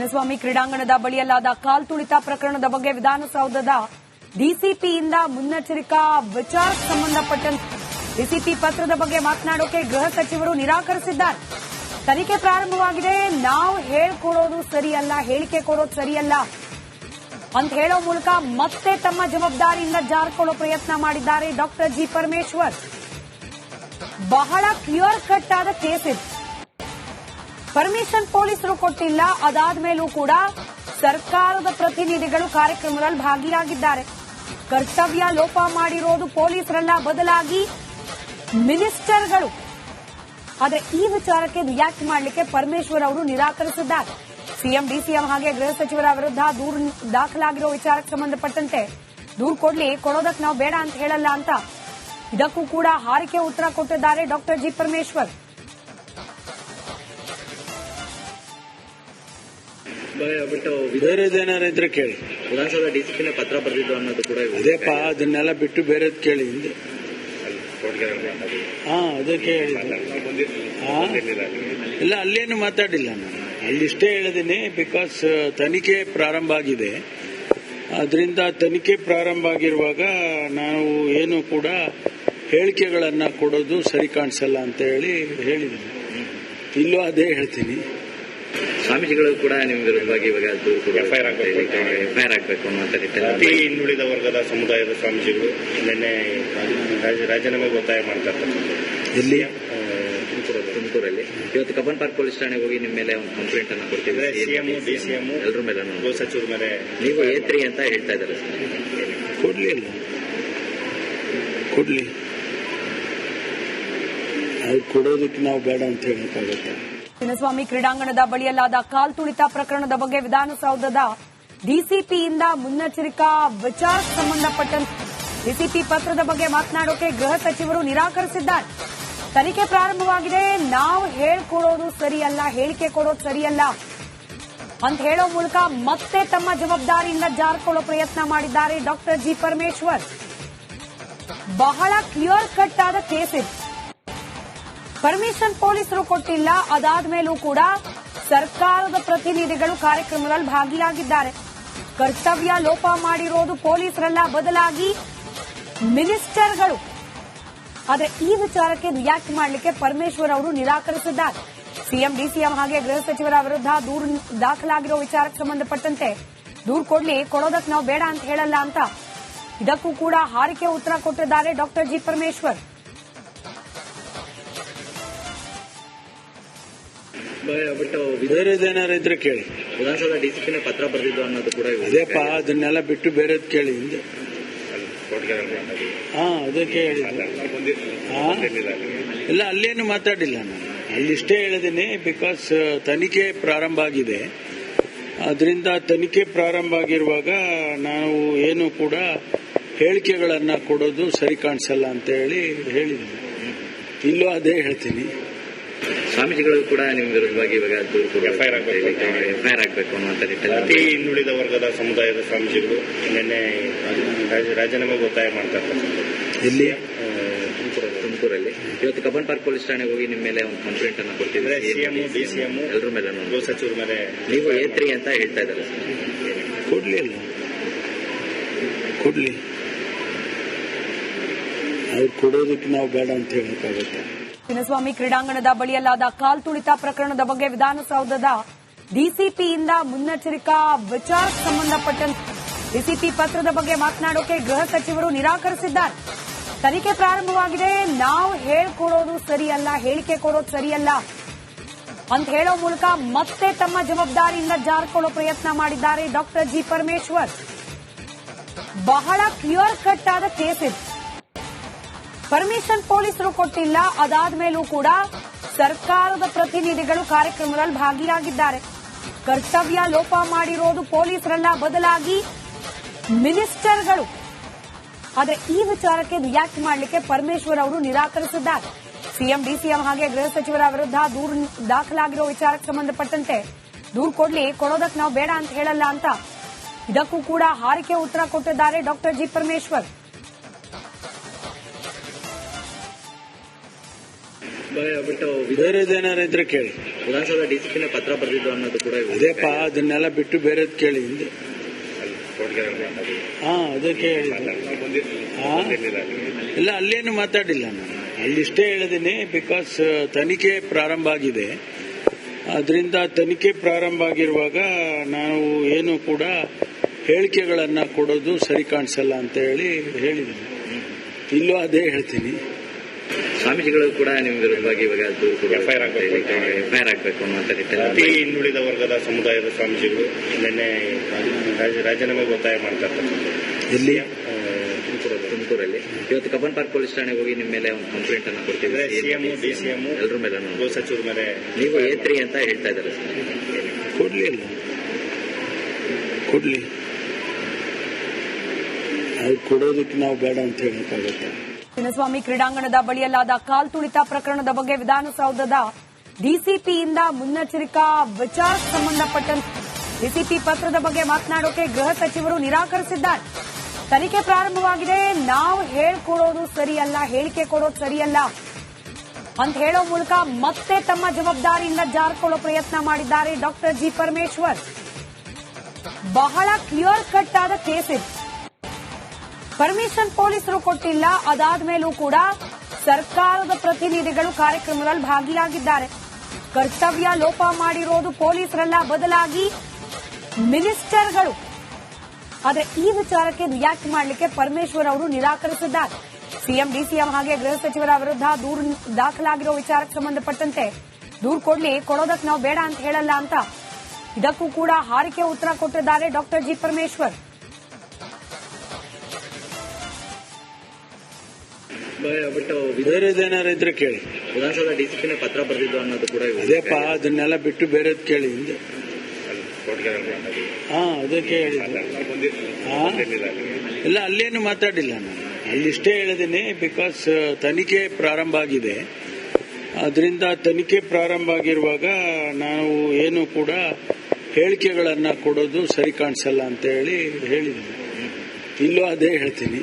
ಚಿನ್ನಸ್ವಾಮಿ ಕ್ರೀಡಾಂಗಣದ ಬಳಿಯಲ್ಲಾದ ಕಾಲ್ತುಳಿತ ಪ್ರಕರಣದ ಬಗ್ಗೆ ವಿಧಾನಸೌಧದ ಡಿಸಿಪಿಯಿಂದ ಮುನ್ನೆಚ್ಚರಿಕಾ ವಿಚಾರ ಸಂಬಂಧಪಟ್ಟಂತೆ ಡಿಸಿಪಿ ಪತ್ರದ ಬಗ್ಗೆ ಮಾತನಾಡೋಕೆ ಗೃಹ ಸಚಿವರು ನಿರಾಕರಿಸಿದ್ದಾರೆ. ತನಿಖೆ ಪ್ರಾರಂಭವಾಗಿದೆ. ನಾವು ಹೇಳ್ಕೊಡೋದು ಸರಿಯಲ್ಲ, ಹೇಳಿಕೆ ಕೊಡೋದು ಸರಿಯಲ್ಲ ಅಂತ ಹೇಳೋ ಮೂಲಕ ಮತ್ತೆ ತಮ್ಮ ಜವಾಬ್ದಾರಿಯಿಂದ ಜಾರಿಕೊಳ್ಳೋ ಪ್ರಯತ್ನ ಮಾಡಿದ್ದಾರೆ ಡಾಕ್ಟರ್ ಜಿ ಪರಮೇಶ್ವರ್. ಬಹಳ ಕ್ಲಿಯರ್ ಕಟ್ ಆದ ಕೇಸ್ ಇದು. ಪರ್ಮಿಷನ್ ಪೊಲೀಸರು ಕೊಟ್ಟಿಲ್ಲ. ಅದಾದ ಮೇಲೂ ಕೂಡ ಸರ್ಕಾರದ ಪ್ರತಿನಿಧಿಗಳು ಕಾರ್ಯಕ್ರಮದಲ್ಲಿ ಭಾಗಿಯಾಗಿದ್ದಾರೆ. ಕರ್ತವ್ಯ ಲೋಪ ಮಾಡಿರೋದು ಪೊಲೀಸರಲ್ಲ. ಬದಲಾಗಿ ಮಿನಿಸ್ಟರ್ಗಳು. ಆದರೆ ಈ ವಿಚಾರಕ್ಕೆ ರಿಯಾಕ್ಟ್ ಮಾಡಲಿಕ್ಕೆ ಪರಮೇಶ್ವರ್ ಅವರು ನಿರಾಕರಿಸಿದ್ದಾರೆ. ಸಿಎಂ, ಡಿಸಿಎಂ ಹಾಗೆ ಗೃಹ ಸಚಿವರ ವಿರುದ್ಧ ದೂರು ದಾಖಲಾಗಿರೋ ವಿಚಾರಕ್ಕೆ ಸಂಬಂಧಪಟ್ಟಂತೆ ದೂರು ಕೊಡ್ಲಿ, ಕೊಡೋದಕ್ಕೆ ನಾವು ಬೇಡ ಅಂತ ಹೇಳಲ್ಲ ಅಂತ. ಇದಕ್ಕೂ ಕೂಡ ಹಾರಿಕೆ ಉತ್ತರ ಕೊಟ್ಟಿದ್ದಾರೆ ಡಾಕ್ಟರ್ ಜಿ ಪರಮೇಶ್ವರ್. ಬಿಟ್ಟು ಬೇರೆದೇನಾರ ಇದ್ರೆ ಕೇಳಿ. ವಿಧಾನಸೌಧ ಡಿಸಿಪಿನ ಪತ್ರ ಬರೆದಿದ್ದು ಅನ್ನೋದು ಕೂಡ ಅದೇಪ್ಪ ಅದನ್ನೆಲ್ಲ ಬಿಟ್ಟು ಬೇರೆದ್ ಕೇಳಿ ಹಿಂದೆ. ಹಾ ಅದಕ್ಕೆ ಹೇಳಿದ್ದು ಇಲ್ಲ ಅಲ್ಲೇನು ಮಾತಾಡಿಲ್ಲ ನಾನು. ಅಲ್ಲಿಷ್ಟೇ ಹೇಳಿದ್ದೀನಿ ಬಿಕಾಸ್ ತನಿಖೆ ಪ್ರಾರಂಭ ಆಗಿದೆ. ಅದರಿಂದ ತನಿಖೆ ಪ್ರಾರಂಭ ಆಗಿರುವಾಗ ನಾವು ಏನು ಕೂಡ ಹೇಳಿಕೆಗಳನ್ನು ಕೊಡೋದು ಸರಿ ಕಾಣಿಸಲ್ಲ ಅಂತ ಹೇಳಿ ಹೇಳಿದ್ದೀನಿ ಇಲ್ಲೂ ಅದೇ ಹೇಳ್ತೀನಿ. ಸ್ವಾಮೀಜಿಗಳು ಕೂಡ ನಿಮ್ಮ ವಿರುದ್ಧವಾಗಿ ಇವಾಗ ದೂರು ಎಫ್ಐಆರ್ ಎಫ್ಐಆರ್ ಆಗಬೇಕು ಅನ್ನುವಂಥ ಅತಿ ನಿಟ್ಟಿನಲ್ಲಿ. ಹಿಂದುಳಿದ ವರ್ಗದ ಸಮುದಾಯದ ಸ್ವಾಮೀಜಿಗಳು ನಿನ್ನೆ ರಾಜೀನಾಮೆ ಗೊತ್ತಾಯ ಒತ್ತಾಯ ಮಾಡ್ತಾ ಇಲ್ಲಿ ತುಮಕೂರಲ್ಲಿ. ಇವತ್ತು ಕಬ್ಬನ್ ಪಾರ್ಕ್ ಪೊಲೀಸ್ ಠಾಣೆ ಹೋಗಿ ನಿಮ್ಮ ಮೇಲೆ ಒಂದು ಕಂಪ್ಲೇಂಟ್ ಅನ್ನು ಕೊಡ್ತಿದ್ರೆ ಸಿಎಂ ಎಲ್ಲರ ಮೇಲೆ ಗೃಹ ಸಚಿವರ ಮೇಲೆ ನೀವು ಏತ್ರಿ ಅಂತ ಹೇಳ್ತಾ ಇದ್ದಾರೆ ಕೊಡ್ಲಿ ಅಲ್ಲ. ಕೊಡ್ಲಿ. ಅದು ಕೊಡೋದಕ್ಕೆ ನಾವು ಬೇಡ ಅಂತ ಹೇಳಕ್ಕಾಗತ್ತೆ? ಚಿನ್ನಸ್ವಾಮಿ ಕ್ರೀಡಾಂಗಣದ ಬಳಿಯಲ್ಲಾದ ಕಾಲ್ತುಳಿತ ಪ್ರಕರಣದ ಬಗ್ಗೆ ವಿಧಾನಸೌಧದ ಡಿಸಿಪಿಯಿಂದ ಮುನ್ನೆಚ್ಚರಿಕಾ ವಿಚಾರ ಸಂಬಂಧಪಟ್ಟಂತೆ ಡಿಸಿಪಿ ಪತ್ರದ ಬಗ್ಗೆ ಮಾತನಾಡೋಕೆ ಗೃಹ ಸಚಿವರು ನಿರಾಕರಿಸಿದ್ದಾರೆ. ತನಿಖೆ ಪ್ರಾರಂಭವಾಗಿದೆ. ನಾವು ಹೇಳ್ಕೊಡೋದು ಸರಿಯಲ್ಲ, ಹೇಳಿಕೆ ಕೊಡೋದು ಸರಿಯಲ್ಲ ಅಂತ ಹೇಳೋ ಮೂಲಕ ಮತ್ತೆ ತಮ್ಮ ಜವಾಬ್ದಾರಿಯಿಂದ ಜಾರಿಕೊಳ್ಳೋ ಪ್ರಯತ್ನ ಮಾಡಿದ್ದಾರೆ ಡಾಕ್ಟರ್ ಜಿ ಪರಮೇಶ್ವರ್. ಬಹಳ ಕ್ಲಿಯರ್ ಕಟ್ ಆದ ಕೇಸ್ ಇದು. ಪರ್ಮಿಷನ್ ಪೊಲೀಸರು ಕೊಟ್ಟಿಲ್ಲ. ಅದಾದ ಮೇಲೂ ಕೂಡ ಸರ್ಕಾರದ ಪ್ರತಿನಿಧಿಗಳು ಕಾರ್ಯಕ್ರಮದಲ್ಲಿ ಭಾಗಿಯಾಗಿದ್ದಾರೆ. ಕರ್ತವ್ಯ ಲೋಪ ಮಾಡಿರೋದು ಪೊಲೀಸರೆಲ್ಲ, ಬದಲಾಗಿ ಮಿನಿಸ್ಟರ್ಗಳು. ಆದರೆ ಈ ವಿಚಾರಕ್ಕೆ ರಿಯಾಕ್ಟ್ ಮಾಡಲಿಕ್ಕೆ ಪರಮೇಶ್ವರ್ ಅವರು ನಿರಾಕರಿಸಿದ್ದಾರೆ. ಸಿಎಂ, ಡಿಸಿಎಂ ಹಾಗೆ ಗೃಹ ಸಚಿವರ ವಿರುದ್ಧ ದೂರು ದಾಖಲಾಗಿರೋ ವಿಚಾರಕ್ಕೆ ಸಂಬಂಧಪಟ್ಟಂತೆ ದೂರು ಕೊಡ್ಲಿ ಕೊಡೋದಕ್ಕೆ ನಾವು ಬೇಡ ಅಂತ ಹೇಳಲ್ಲ ಅಂತ. ಇದಕ್ಕೂ ಕೂಡ ಹಾರಿಕೆ ಉತ್ತರ ಕೊಟ್ಟಿದ್ದಾರೆ ಡಾಕ್ಟರ್ ಜಿ ಪರಮೇಶ್ವರ್. ಬಿಟ್ಟು ಏನಾರು ಇದ್ರೆ ಕೇಳಿ. ವಿಧಾನಸೌಧ ಡಿಸಿಪಿನ ಪತ್ರ ಬರೆದಿದ್ದು ಅನ್ನೋದು ಕೂಡ ಇದೆಯಪ್ಪ ಅದನ್ನೆಲ್ಲ ಬಿಟ್ಟು ಬೇರೆದ್ ಕೇಳಿ ಹಿಂದೆ. ಹಾ ಅದಕ್ಕೆ ಇಲ್ಲ ಅಲ್ಲೇನು ಮಾತಾಡಿಲ್ಲ ನಾನು. ಅಲ್ಲಿಷ್ಟೇ ಹೇಳಿದ್ದೀನಿ ಬಿಕಾಸ್ ತನಿಖೆ ಪ್ರಾರಂಭ ಆಗಿದೆ. ಅದರಿಂದ ತನಿಖೆ ಪ್ರಾರಂಭ ಆಗಿರುವಾಗ ನಾವು ಏನು ಕೂಡ ಹೇಳಿಕೆಗಳನ್ನ ಕೊಡೋದು ಸರಿ ಕಾಣಿಸಲ್ಲ ಅಂತ ಹೇಳಿ ಹೇಳಿದ್ದೀನಿ ಇಲ್ಲೂ ಅದೇ ಹೇಳ್ತೀನಿ. ಸ್ವಾಮೀಜಿಗಳು ಕೂಡ ನಿಮ್ ವಿರುದ್ಧವಾಗಿ ಇವಾಗ ದೂರು ಎಫ್ಐಆರ್ ಆಗ್ಬೇಕು. ಎಫ್ಐಆರ್ ಆಗ್ಬೇಕು ಅನ್ನುವಂತ ಅತಿ ಹಿನ್ನುಳಿದ ಹಿಂದುಳಿದ ವರ್ಗದ ಸಮುದಾಯದ ಸ್ವಾಮೀಜಿಗಳು ನಿನ್ನೆ ರಾಜೀನಾಮೆ ರಾಜೀನಾಮೆಗೆ ಒತ್ತಾಯ ಮಾಡ್ತಾ ಇಲ್ಲಿ ತುಮಕೂರಲ್ಲಿ. ಇವತ್ತು ಕಬ್ಬನ್ ಪಾರ್ಕ್ ಪೊಲೀಸ್ ಠಾಣೆಗೆ ಹೋಗಿ ನಿಮ್ಮ ಮೇಲೆ ಒಂದು ಕಂಪ್ಲೇಂಟ್ ಅನ್ನ ಕೊಟ್ಟಿದ್ರೆ ಎಲ್ಲರ ಮೇಲೆ ಗೃಹ ಸಚಿವರ ಮೇಲೆ ನೀವು ಏತ್ರಿ ಅಂತ ಹೇಳ್ತಾ ಇದ್ದಾರೆ ಕೊಡ್ಲಿ ಅಲ್ಲ. ಕೊಡ್ಲಿ. ಅವ್ರು ಕೊಡೋದಕ್ಕೆ ನಾವು ಬೇಡ ಅಂತ ಹೇಳಕ್ಕಾಗತ್ತೆ? ಚಿನ್ನಸ್ವಾಮಿ ಕ್ರೀಡಾಂಗಣದ ಬಳಿಯಲ್ಲಾದ ಕಾಲ್ತುಳಿತ ಪ್ರಕರಣದ ಬಗ್ಗೆ ವಿಧಾನಸೌಧದ ಡಿಸಿಪಿಯಿಂದ ಮುನ್ನೆಚ್ಚರಿಕಾ ವಿಚಾರ ಸಂಬಂಧಪಟ್ಟಂತೆ ಡಿಸಿಪಿ ಪತ್ರದ ಬಗ್ಗೆ ಮಾತನಾಡೋಕೆ ಗೃಹ ಸಚಿವರು ನಿರಾಕರಿಸಿದ್ದಾರೆ. ತನಿಖೆ ಪ್ರಾರಂಭವಾಗಿದೆ. ನಾವು ಹೇಳ್ಕೊಡೋದು ಸರಿಯಲ್ಲ, ಹೇಳಿಕೆ ಕೊಡೋದು ಸರಿಯಲ್ಲ ಅಂತ ಹೇಳೋ ಮೂಲಕ ಮತ್ತೆ ತಮ್ಮ ಜವಾಬ್ದಾರಿಯಿಂದ ಜಾರಿಕೊಳ್ಳೋ ಪ್ರಯತ್ನ ಮಾಡಿದ್ದಾರೆ ಡಾಕ್ಟರ್ ಜಿ ಪರಮೇಶ್ವರ್. ಬಹಳ ಕ್ಲಿಯರ್ ಕಟ್ ಆದ ಕೇಸ್ ಇದು. ಪರ್ಮಿಷನ್ ಪೊಲೀಸರು ಕೊಟ್ಟಿಲ್ಲ. ಅದಾದ ಮೇಲೂ ಕೂಡ ಸರ್ಕಾರದ ಪ್ರತಿನಿಧಿಗಳು ಕಾರ್ಯಕ್ರಮದಲ್ಲಿ ಭಾಗಿಯಾಗಿದ್ದಾರೆ. ಕರ್ತವ್ಯ ಲೋಪ ಮಾಡಿರೋದು ಪೊಲೀಸರಲ್ಲ. ಬದಲಾಗಿ ಮಿನಿಸ್ಟರ್ಗಳು. ಆದರೆ ಈ ವಿಚಾರಕ್ಕೆ ರಿಯಾಕ್ಟ್ ಮಾಡಲಿಕ್ಕೆ ಪರಮೇಶ್ವರ್ ಅವರು ನಿರಾಕರಿಸಿದ್ದಾರೆ. ಸಿಎಂ, ಡಿಸಿಎಂ ಹಾಗೆ ಗೃಹ ಸಚಿವರ ವಿರುದ್ಧ ದೂರು ದಾಖಲಾಗಿರೋ ವಿಚಾರಕ್ಕೆ ಸಂಬಂಧಪಟ್ಟಂತೆ ದೂರು ಕೊಡ್ಲಿ, ಕೊಡೋದಕ್ಕೆ ನಾವು ಬೇಡ ಅಂತ ಹೇಳಲ್ಲ ಅಂತ. ಇದಕ್ಕೂ ಕೂಡ ಹಾರಿಕೆ ಉತ್ತರ ಕೊಟ್ಟಿದ್ದಾರೆ ಡಾಕ್ಟರ್ ಜಿ. ಪರಮೇಶ್ವರ್. ಬಟ್ ಬೇರೆದೇನಾರು ಇದ್ರೆ ಕೇಳಿ. ವಿಧಾನಸೌಧ ಡಿಸಿಪಿನ ಪತ್ರ ಬರೆದಿದ್ದು ಅನ್ನೋದು ಕೂಡ ಅದೇಪ್ಪ ಅದನ್ನೆಲ್ಲ ಬಿಟ್ಟು ಬೇರೆದ್ ಕೇಳಿ. ಹಾ ಅದಕ್ಕೆ ಇಲ್ಲ ಅಲ್ಲೇನು ಮಾತಾಡಿಲ್ಲ ನಾನು. ಅಲ್ಲಿಷ್ಟೇ ಹೇಳಿದ್ದೀನಿ ಬಿಕಾಸ್ ತನಿಖೆ ಪ್ರಾರಂಭ ಆಗಿದೆ. ಅದರಿಂದ ತನಿಖೆ ಪ್ರಾರಂಭ ಆಗಿರುವಾಗ ನಾವು ಏನು ಕೂಡ ಹೇಳಿಕೆಗಳನ್ನ ಕೊಡೋದು ಸರಿ ಕಾಣಿಸಲ್ಲ ಅಂತ ಹೇಳಿ ಹೇಳಿದ್ದೀನಿ. ಇಲ್ಲೂ ಅದೇ ಹೇಳ್ತೀನಿ. ಸ್ವಾಮೀಜಿಗಳು ಕೂಡ ನಿಮ್ಮ ವಿರುದ್ಧವಾಗಿ ಇವಾಗ ದೂರು ಕೂಡ FIR ಆಗ್ಬೇಕು. ಎಫ್ಐಆರ್ ಆಗ್ಬೇಕು ಅನ್ನೋ ಅತಿ ನಿಟ್ಟಿನಲ್ಲಿ ಹಿಂದುಳಿದ ವರ್ಗದ ಸಮುದಾಯದ ಸ್ವಾಮೀಜಿಗಳು ನಿನ್ನೆ ರಾಜ- ರಾಜೀನಾಮೆಗೆ ಒತ್ತಾಯ ಮಾಡ್ತಾ ಇಲ್ಲಿ ಎಲ್ಲಿ ತುಮಕೂರಲ್ಲಿ. ಇವತ್ತು ಕಬ್ಬನ್ ಪಾರ್ಕ್ ಪೊಲೀಸ್ ಠಾಣೆಗೆ ಹೋಗಿ ನಿಮ್ಮ ಮೇಲೆ ಒಂದು ಕಂಪ್ಲೇಂಟ್ ಅನ್ನ ಕೊಡ್ತಿದ್ರೆ ಸಿಎಂ ಡಿಸಿಎಂ ಎಲ್ಲರ ಮೇಲೆ ಗೃಹ ಸಚಿವರ ಮೇಲೆ ನೀವು ಏತ್ರಿ ಅಂತ ಹೇಳ್ತಾ ಇದ್ದಾರೆ ಸರ್. ಕೊಡ್ಲಿ ಅಲ್ಲ. ಕೊಡ್ಲಿ. ಅದು ಕೊಡೋದಕ್ಕೆ ನಾವು ಬೇಡ ಅಂತ ಹೇಳಕ್ಕಾಗತ್ತೆ ಚಿನ್ನಸ್ವಾಮಿ ಕ್ರೀಡಾಂಗಣದ ಬಳಿಯಲ್ಲಾದ ಕಾಲ್ ತುಳಿತ ಪ್ರಕರಣದ ಬಗ್ಗೆ ವಿಧಾನಸೌಧದ ಡಿಸಿಪಿಯಿಂದ ಮುನ್ನೆಚ್ಚರಿಕಾ ವಿಚಾರ ಸಂಬಂಧಪಟ್ಟಂತೆ ಡಿಸಿಪಿ ಪತ್ರದ ಬಗ್ಗೆ ಮಾತನಾಡೋಕೆ ಗೃಹ ಸಚಿವರು ನಿರಾಕರಿಸಿದ್ದಾರೆ. ತನಿಖೆ ಪ್ರಾರಂಭವಾಗಿದೆ. ನಾವು ಹೇಳ್ಕೊಡೋದು ಸರಿಯಲ್ಲ, ಹೇಳಿಕೆ ಕೊಡೋದು ಸರಿಯಲ್ಲ ಅಂತ ಹೇಳೋ ಮೂಲಕ ಮತ್ತೆ ತಮ್ಮ ಜವಾಬ್ದಾರಿಯಿಂದ ಜಾರಿಕೊಳ್ಳೋ ಪ್ರಯತ್ನ ಮಾಡಿದ್ದಾರೆ ಡಾಕ್ಟರ್ ಜಿ ಪರಮೇಶ್ವರ್. ಬಹಳ ಕ್ಲಿಯರ್ ಕಟ್ ಆದ ಕೇಸ್ ಇದು. ಪರ್ಮಿಷನ್ ಪೊಲೀಸರು ಕೊಟ್ಟಿಲ್ಲ. ಅದಾದ ಮೇಲೂ ಕೂಡ ಸರ್ಕಾರದ ಪ್ರತಿನಿಧಿಗಳು ಕಾರ್ಯಕ್ರಮದಲ್ಲಿ ಭಾಗಿಯಾಗಿದ್ದಾರೆ. ಕರ್ತವ್ಯ ಲೋಪ ಮಾಡಿರೋದು ಪೊಲೀಸರಲ್ಲ, ಬದಲಾಗಿ ಮಿನಿಸ್ಟರ್ಗಳು. ಆದರೆ ಈ ವಿಚಾರಕ್ಕೆ ರಿಯಾಕ್ಟ್ ಮಾಡಲಿಕ್ಕೆ ಪರಮೇಶ್ವರ್ ಅವರು ನಿರಾಕರಿಸಿದ್ದಾರೆ. ಸಿಎಂ, ಡಿಸಿಎಂ ಹಾಗೆ ಗೃಹ ಸಚಿವರ ವಿರುದ್ಧ ದೂರು ದಾಖಲಾಗಿರೋ ವಿಚಾರಕ್ಕೆ ಸಂಬಂಧಪಟ್ಟಂತೆ ದೂರು ಕೊಡ್ಲಿ, ಕೊಡೋದಕ್ಕೆ ನಾವು ಬೇಡ ಅಂತ ಹೇಳಲ್ಲ ಅಂತ. ಇದಕ್ಕೂ ಕೂಡ ಹಾರಿಕೆ ಉತ್ತರ ಕೊಟ್ಟಿದ್ದಾರೆ ಡಾಕ್ಟರ್ ಜಿ ಪರಮೇಶ್ವರ್. ಬಟ್ ಬೇರೆದೇನಾರು ಇದ್ರೆ ಕೇಳಿ. ವಿಧಾನಸೌಧ ಡಿಸಿಪಿನ ಪತ್ರ ಬರೆದಿದ್ದು ಅನ್ನೋದು ಕೂಡ ಅದೇಪ್ಪ ಅದನ್ನೆಲ್ಲ ಬಿಟ್ಟು ಬೇರೆದ್ ಕೇಳಿ ಹಿಂದೆ. ಹಾ ಅದಕ್ಕೆ ಹೇಳಿದ್ದು? ಇಲ್ಲ ಅಲ್ಲೇನು ಮಾತಾಡಿಲ್ಲ ನಾನು. ಅಲ್ಲಿಷ್ಟೇ ಹೇಳಿದ್ದೀನಿ ಬಿಕಾಸ್ ತನಿಖೆ ಪ್ರಾರಂಭ ಆಗಿದೆ. ಅದರಿಂದ ತನಿಖೆ ಪ್ರಾರಂಭ ಆಗಿರುವಾಗ ನಾವು ಏನು ಕೂಡ ಹೇಳಿಕೆಗಳನ್ನ ಕೊಡೋದು ಸರಿ ಕಾಣಿಸಲ್ಲ ಅಂತ ಹೇಳಿ ಹೇಳಿದ್ದೀನಿ ಇಲ್ಲೂ ಅದೇ ಹೇಳ್ತೀನಿ.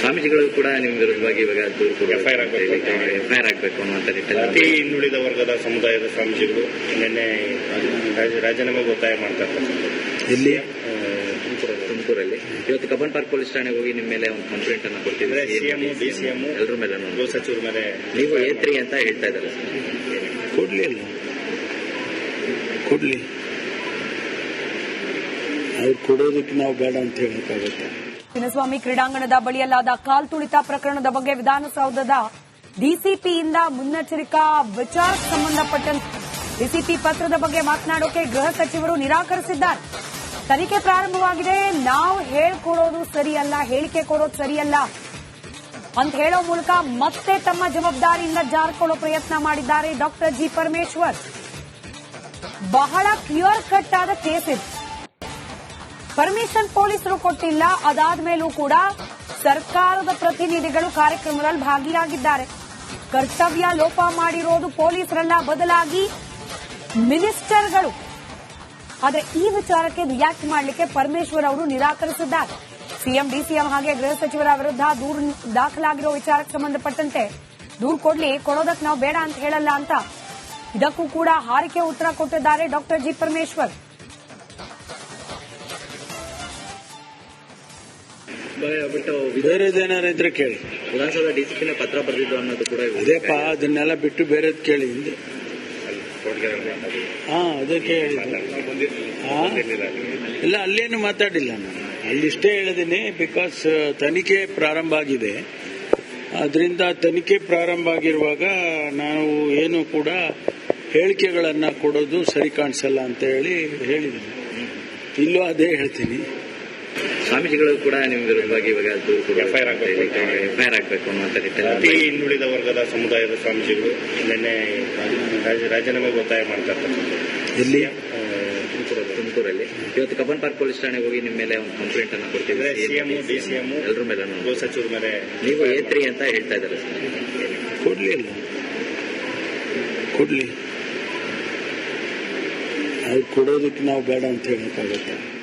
ಸ್ವಾಮೀಜಿಗಳು ಕೂಡ ನಿಮ್ಮ ವಿರುದ್ಧವಾಗಿ ಇವಾಗ ದೂರು ಎಫ್ಐಆರ್ ಆಗಬೇಕು. ಎಫ್ಐಆರ್ ಆಗ್ಬೇಕು ಅನ್ನೋ ಅತಿ ನಿಟ್ಟಿನಲ್ಲಿ ಹಿಂದುಳಿದ ವರ್ಗದ ಸಮುದಾಯದ ಸ್ವಾಮೀಜಿಗಳು ನಿನ್ನೆ ರಾಜೀನಾಮೆ ರಾಜೀನಾಮೆಗೆ ಒತ್ತಾಯ ಮಾಡ್ತಾ ಇರ್ತಾರೆ ಎಲ್ಲಿ? ತುಮಕೂರಲ್ಲಿ. ಇವತ್ತು ಕಬ್ಬನ್ ಪಾರ್ಕ್ ಪೊಲೀಸ್ ಠಾಣೆಗೆ ಹೋಗಿ ನಿಮ್ಮ ಮೇಲೆ ಒಂದು ಕಂಪ್ಲೇಂಟ್ ಅನ್ನ ಕೊಡ್ತಿದ್ರೆ ಸಿಎಂ ಡಿಸಿಎಂ ಎಲ್ಲರ ಮೇಲೆ ಗೃಹ ಸಚಿವರ ಮೇಲೆ ನೀವು ಏತ್ರಿ ಅಂತ ಹೇಳ್ತಾ ಇದ್ದಾರೆ. ಕೊಡ್ಲಿ ಅಲ್ಲ. ಕೊಡ್ಲಿ. ಅವ್ರು ಕೊಡೋದಕ್ಕೆ ನಾವು ಬೇಡ ಅಂತ ಹೇಳಕ್ಕಾಗತ್ತೆ. ಚಿನ್ನಸ್ವಾಮಿ ಕ್ರೀಡಾಂಗಣದ ಬಳಿಯಲ್ಲಾದ ಕಾಲ್ ತುಳಿತ ಪ್ರಕರಣದ ಬಗ್ಗೆ ವಿಧಾನಸೌಧದ ಡಿಸಿಪಿಯಿಂದ ಮುನ್ನೆಚ್ಚರಿಕಾ ವಿಚಾರ ಸಂಬಂಧಪಟ್ಟಂತೆ ಡಿಸಿಪಿ ಪತ್ರದ ಬಗ್ಗೆ ಮಾತನಾಡೋಕೆ ಗೃಹ ಸಚಿವರು ನಿರಾಕರಿಸಿದ್ದಾರೆ. ತನಿಖೆ ಪ್ರಾರಂಭವಾಗಿದೆ. ನಾವು ಹೇಳ್ಕೊಡೋದು ಸರಿಯಲ್ಲ, ಹೇಳಿಕೆ ಕೊಡೋದು ಸರಿಯಲ್ಲ ಅಂತ ಹೇಳೋ ಮೂಲಕ ಮತ್ತೆ ತಮ್ಮ ಜವಾಬ್ದಾರಿಯಿಂದ ಜಾರಿಕೊಳ್ಳೋ ಪ್ರಯತ್ನ ಮಾಡಿದ್ದಾರೆ ಡಾಕ್ಟರ್ ಜಿ ಪರಮೇಶ್ವರ್. ಬಹಳ ಕ್ಲಿಯರ್ ಕಟ್ ಆದ ಕೇಸ್ ಇದು. ಪರ್ಮಿಷನ್ ಪೊಲೀಸರು ಕೊಟ್ಟಿಲ್ಲ. ಅದಾದ್ಮೇಲೂ ಕೂಡ ಸರ್ಕಾರದ ಪ್ರತಿನಿಧಿಗಳು ಕಾರ್ಯಕ್ರಮದಲ್ಲಿ ಭಾಗಿಯಾಗಿದ್ದಾರೆ. ಕರ್ತವ್ಯ ಲೋಪ ಮಾಡಿರೋದು ಪೊಲೀಸರಲ್ಲ. ಬದಲಾಗಿ ಮಿನಿಸ್ಟರ್ಗಳು. ಆದರೆ ಈ ವಿಚಾರಕ್ಕೆ ರಿಯಾಕ್ಟ್ ಮಾಡಲಿಕ್ಕೆ ಪರಮೇಶ್ವರ್ ಅವರು ನಿರಾಕರಿಸಿದ್ದಾರೆ. ಸಿಎಂ, ಡಿಸಿಎಂ ಹಾಗೆ ಗೃಹ ಸಚಿವರ ವಿರುದ್ಧ ದೂರು ದಾಖಲಾಗಿರೋ ವಿಚಾರಕ್ಕೆ ಸಂಬಂಧಪಟ್ಟಂತೆ ದೂರು ಕೊಡ್ಲಿ ಕೊಡೋದಕ್ಕೆ ನಾವು ಬೇಡ ಅಂತ ಹೇಳಲ್ಲ ಅಂತ. ಇದಕ್ಕೂ ಕೂಡ ಹಾರಿಕೆ ಉತ್ತರ ಕೊಟ್ಟಿದ್ದಾರೆ ಡಾಕ್ಟರ್ ಜಿ ಪರಮೇಶ್ವರ್. ಬಟ್ ಬೇರೆದೇನಾರು ಇದ್ರೆ ಕೇಳಿ. ವಿಧಾನಸೌಧ ಡಿಸಿಪಿನ ಪತ್ರ ಬರೆದಿದ್ದು ಅನ್ನೋದು ಕೂಡ ಅದೇಪ್ಪ ಅದನ್ನೆಲ್ಲ ಬಿಟ್ಟು ಬೇರೆದು ಕೇಳಿ ಹಿಂದೆ. ಹಾ ಅದಕ್ಕೆ ಇಲ್ಲ ಅಲ್ಲೇನು ಮಾತಾಡಿಲ್ಲ ನಾನು. ಅಲ್ಲಿಷ್ಟೇ ಹೇಳಿದ್ದೀನಿ ಬಿಕಾಸ್ ತನಿಖೆ ಪ್ರಾರಂಭ ಆಗಿದೆ. ಅದರಿಂದ ತನಿಖೆ ಪ್ರಾರಂಭ ಆಗಿರುವಾಗ ನಾವು ಏನು ಕೂಡ ಹೇಳಿಕೆಗಳನ್ನ ಕೊಡೋದು ಸರಿ ಕಾಣಿಸಲ್ಲ ಅಂತ ಹೇಳಿ ಹೇಳಿದ್ದೀನಿ ಇಲ್ಲೂ ಅದೇ ಹೇಳ್ತೀನಿ. ಸ್ವಾಮೀಜಿಗಳು ಕೂಡ ನಿಮ್ಮ ವಿರುದ್ಧವಾಗಿ ಇವಾಗ ದೂರು ಕೂಡ FIR ಆಗಬೇಕು ಎಫ್ಐಆರ್ ಆಗಬೇಕು ಅನ್ನೋ ರೀತಿಯಲ್ಲಿ ಹಿಂದುಳಿದ ವರ್ಗದ ಸಮುದಾಯದ ಸ್ವಾಮೀಜಿಗಳು ನಿನ್ನೆ ರಾಜ- ರಾಜೀನಾಮೆಗೆ ಒತ್ತಾಯ ಮಾಡ್ತಾ ಇಲ್ಲಿ ತುಮಕೂರಲ್ಲಿ. ಇವತ್ತು ಕಬ್ಬನ್ ಪಾರ್ಕ್ ಪೊಲೀಸ್ ಠಾಣೆಗೆ ಹೋಗಿ ನಿಮ್ಮ ಮೇಲೆ ಒಂದು ಕಂಪ್ಲೇಂಟ್ ಅನ್ನು ಕೊಡ್ತಿದ್ರೆ ಸಿಎಂ ಡಿಸಿಎಂ ಎಲ್ಲರ ಮೇಲೆ ಗೃಹ ಸಚಿವರ ಮೇಲೆ ನೀವು ಏತ್ರಿ ಅಂತ ಹೇಳ್ತಾ ಇದ್ದಾರೆ ಸರ್. ಕೊಡ್ಲಿ ಅಲ್ಲ. ಕೊಡ್ಲಿ. ಅದು ಕೊಡೋದಕ್ಕೆ ನಾವು ಬೇಡ ಅಂತ ಹೇಳಕ್ಕಾಗತ್ತೆ?